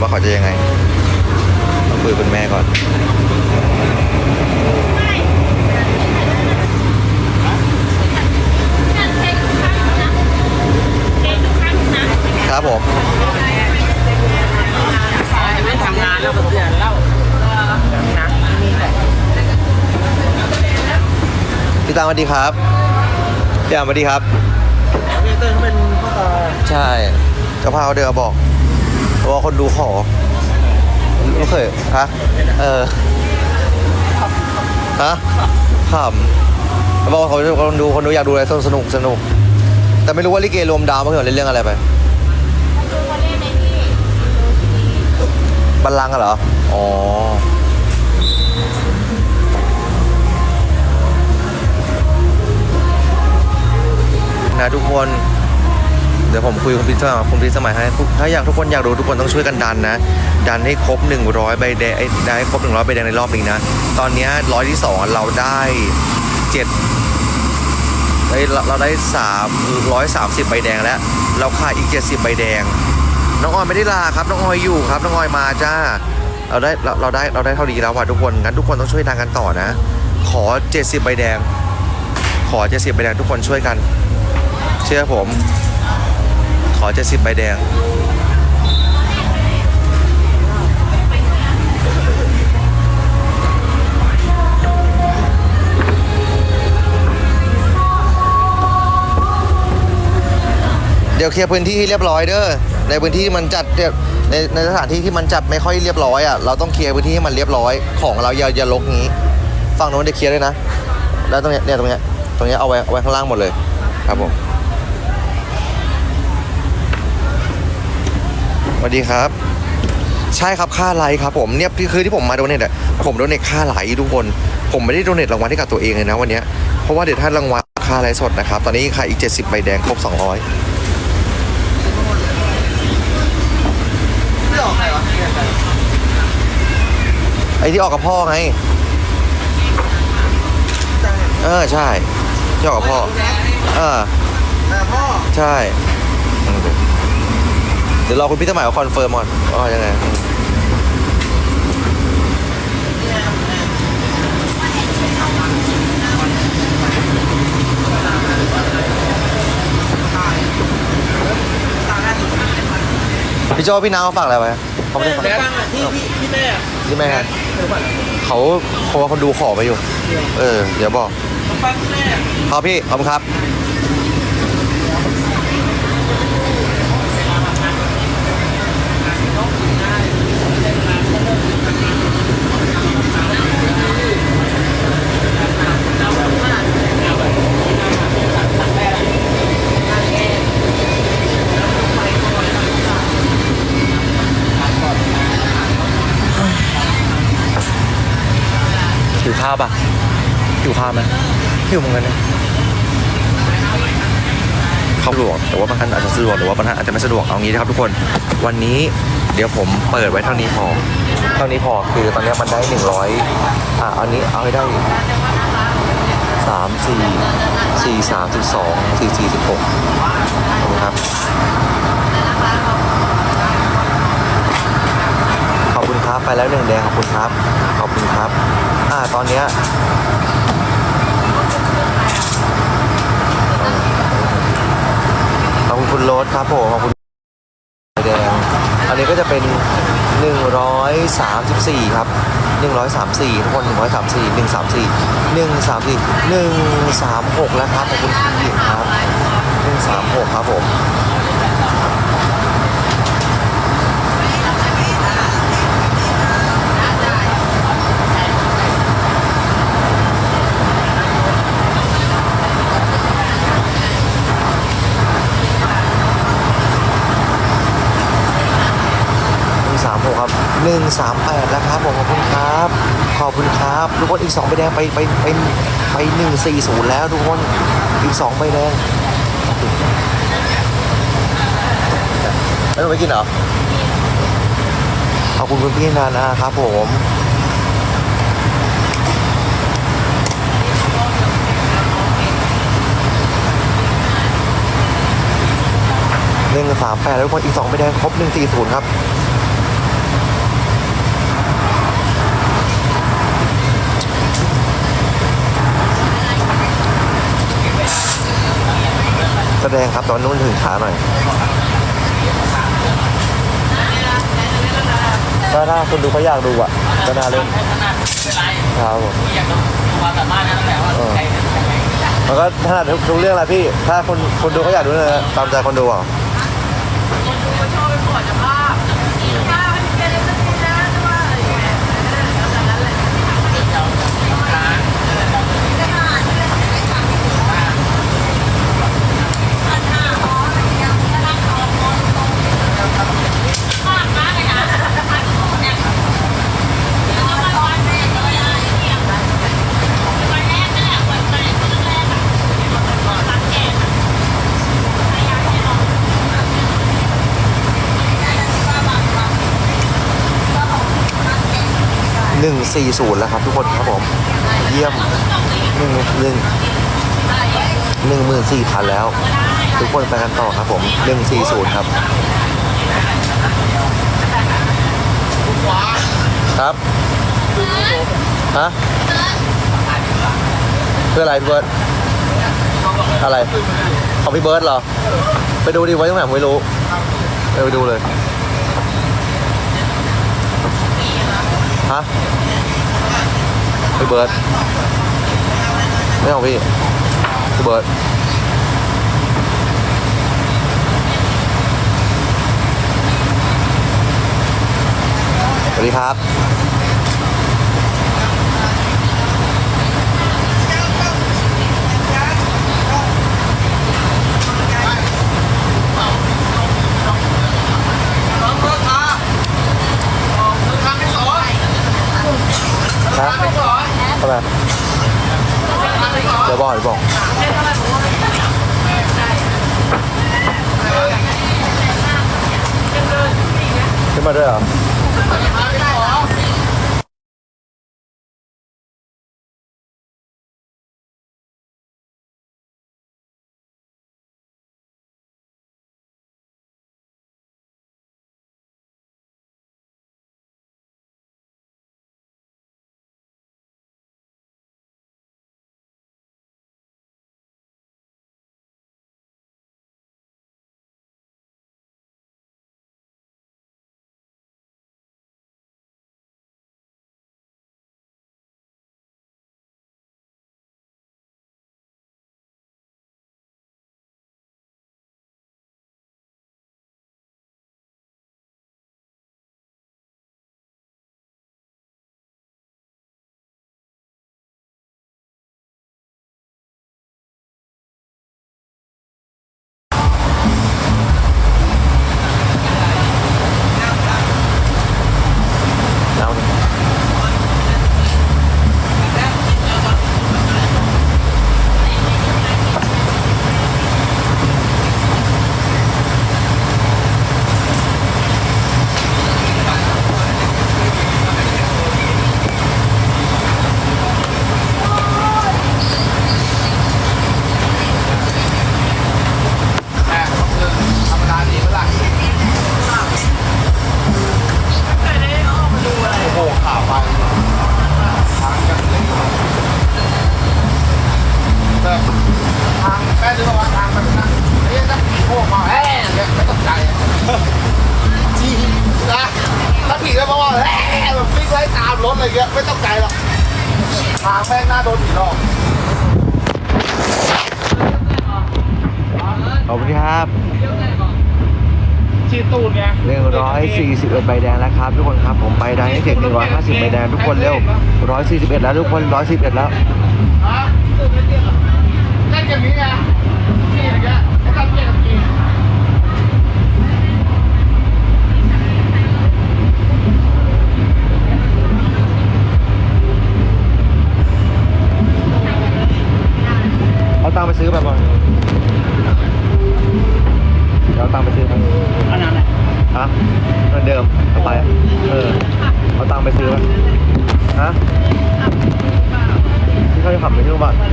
ว่าเขาจะยังไงต้องคุยกับคุณแม่ก่อน ครับผม ไม่ทำงานแล้วก็เสียแล้วนะนี่แหละพี่ตังสวัสดีครับพี่อามสวัสดีครับพี่เติ้ลเขาเป็นพ่อตา ใช่เจ้าพาวเดือบอก ว่าคนดูขอไม่เคยฮะเออฮะขำเขาบอกว่าเขาคนดูคนดูอยากดูอะไรสนุกสนุก แต่ไม่รู้ว่าลิเกรวมดาวเมื่อกี้เล่นเรื่องอะไรไปบัลลังก์เหรอ อ๋อนะทุกคน เดี๋ยวผมคุยคุณพิสมัยคุณพิสมัยให้ถ้าอยากทุกคนอยากรู้ทุกคนต้องช่วยกันดันนะ ดันให้ครบ 100ใบแดงได้ให้ครบ 100ใบแดงในรอบนี้นะ ตอนนี้ร้อยที่สองเราได้เจ็ดเอ้ยเราเราได้สามร้อยสามสิบใบแดงแล้ว เราขาดอีกเจ็ดสิบใบแดง น้องออยไม่ได้ลาครับ น้องออยอยู่ครับ น้องออยมาจ้า เราได้เราเราได้เราได้เท่านี้แล้วว่ะทุกคนงั้นทุกคนต้องช่วยดันกันต่อนะ ขอ 70ใบแดง ขอ 70ใบแดงทุกคนช่วยกัน เชื่อผม ขอ70ใบแดง เดี๋ยวเคลียร์พื้นที่ให้เรียบร้อยเด้อ ในพื้นที่ที่มันจัดเนี่ยในในสถานที่ที่มันจัดไม่ค่อยเรียบร้อยอะ เราต้องเคลียร์พื้นที่ให้มันเรียบร้อย ของเราอย่าอย่าลกงี้ ฝั่งโน้นเดี๋ยวเคลียร์ด้วยนะ แล้วตรงเนี้ยเนี่ยตรงเนี้ย ตรงเนี้ยเอาไว้เอาไว้ข้างล่างหมดเลย ครับผม สวัสดีครับ ใช่ครับค่าไลค์ครับผมเนี่ยคือที่ผมมาโดเนทอะผมโดเนทค่าไลค์ทุกคน ผมไม่ได้โดเนทรางวัลให้กับตัวเองเลยนะวันนี้เพราะว่าเดี๋ยวถ้ารางวัลค่าไลค์สดนะครับ ตอนนี้ค่าอีก 70ใบแดงครบ 200ไม่ออกใครวะไอ้ที่ออกกับพ่อไง เออใช่ที่ออกกับพ่อ เออพ่อ ใช่ ดี๋ยวรอคุณพี่สมัยเขาคอนเฟิร์มก่อนว่ายังไงอืมพี่โจพี่น้าเขาฝากอะไรไว้เขาไม่ได้ฝากแม่ฟังอะที่พี่พี่แม่นี่แม่ครับเขาเขาว่าเขาดูขอไปอยู่ เออ เดี๋ยวบอกฟังแม่ครับพี่ขอบคุณครับาวปะหิวข้าวไหมหิวเหมือนกันนะเข้าสะดวกแต่ว่าบางท่านอาจจะสะดวกหรือว่าบางท่านอาจจะไม่สะดวกเอางี้นะครับทุกคนวันนี้เดี๋ยวผมเปิดไว้เท่านี้พอ เท่านี้พอคือตอนนี้มันได้หนึ่งร้อยอะอานี้เอาให้ได้สามสี่สี่สามสิบสองสี่สี่สิบหกขอบคุณครับขอบคุณครับไปแล้วหนึ่งแดงขอบคุณครับ ขอบคุณครับ ตอนเนี้ยขอบคุณคุณโรสครับผมขอบคุณแดงอันนี้ก็จะเป็น 134 ครับ 134 ทุกคน 134 134 134 136 แล้วครับขอบคุณคุณหญิงครับ 136 ครับผม หนึ่งสามหกครับหนึ่งสามแปดแล้วครับผมขอบคุณครับ ขอบคุณครับทุกคนอีกสองใบแดงไปไปไปไปหนึ่งสี่ศูนย์แล้วทุกคนอีกสองใบแดงไม่ต้องไปกินเหรอขอบคุณคุณพี่นานาครับผมหนึ่งสามแปดแล้วทุกคนอีกสองใบแดงครบหนึ่งสี่ศูนย์ครับ แสดงครับตอนนู้นถึงช้าหน่อยถ้าถ้าคนดูเขาอยากดูอะก็น่าเล่นมันไรครับผมอยากดูความสามารถนั่นแหละว่าใครเป็นยังไงมันก็ถนัดทุกเรื่องแหละพี่ ถ้าคนคนดูเขาอยากดูนะตามใจคนดูอะ หนึ่งสี่ศูนย์แล้วครับทุกคนครับผม เยี่ยมหนึ่งหนึ่งหนึ่งหมื่นสี่พันแล้ว ทุกคนไปกันต่อครับผมหนึ่งสี่ศูนย์ครับ ครับฮะเพื่ออะไรพี่เบิร์ดอะไรของพี่เบิร์ดเหรอ ไปดูดิไว้ตรงไหนผมไม่รู้ ไปดูเลย ฮะพี่เบิร์ดไม่เอาพี่พี่เบิร์ดสวัสดีครับทำไมเดี๋ยวบอกเดี๋ยวบอกขึ้นมาด้วยเหรอ ขอบคุณครับชีตูนไงหนึ่งร้อยสี่สิบเอ็ดใบแดงแล้วครับ ทุกคนครับผมใบแดงให้เจ็ดหนึ่งร้อยห้าสิบใบแดงทุกคนเร็วร้อยสี่สิบเอ็ดแล้วทุกคนร้อยสิบเอ็ดแล้วเล่นอย่างนี้ไง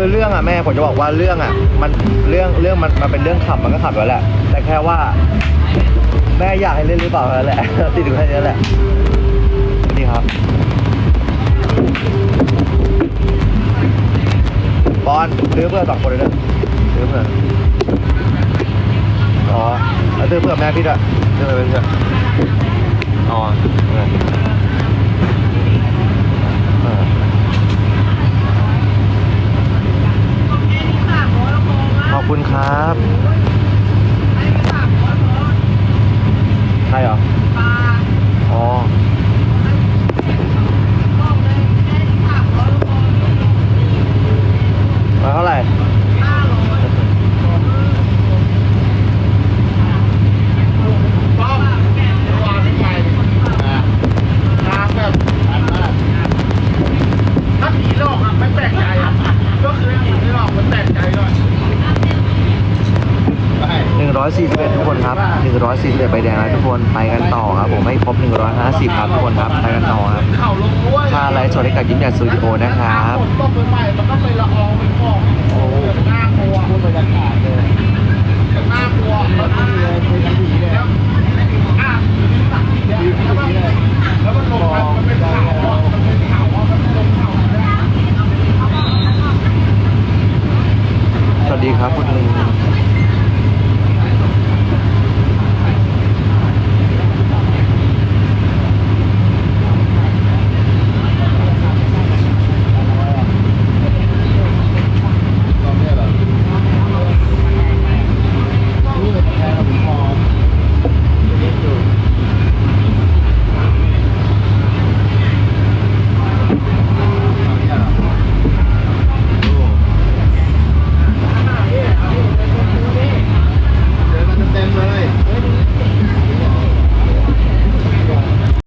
คือเรื่องอะแม่ผมจะบอกว่าเรื่องอะ มันเรื่องเรื่องมันมันเป็นเรื่องขับมันก็ขับแล้วแหละ แต่แค่ว่า แม่อยากให้เล่นหรือเปล่าแค่นั้นแหละ ติดอยู่แค่นี้แหละนี่ครับบอลซื้อเพื่อสองคนเลยนะซื้อเพื่อนเอซื้อเผื่อแม่พี่ด้วยซื้อเพื่ออ๋อเออเออขอบ คุณครับใครเหรอ อ๋อมาเท่าไหร่ ป้อมวางไปทางแบบถ้าผีหลอกอะไม่แปลกใจอะก็คือผีไม่หลอกมันแปลกใจด้วย 141 ทุกคนครับ 141ใบแดงแล้วทุกคนไปกันต่อครับผมให้ครบ 150 ครับทุกคนครับไปกันต่อครับข่าลงด้วยค่าไลฟ์สดให้กับยิ้มแย้มสตูดิโอนะครับฝนตกใหม่มันก็ไปละอองเป็นของโอ้หน้ากลัวบรรยากาศเลยน่ากลัว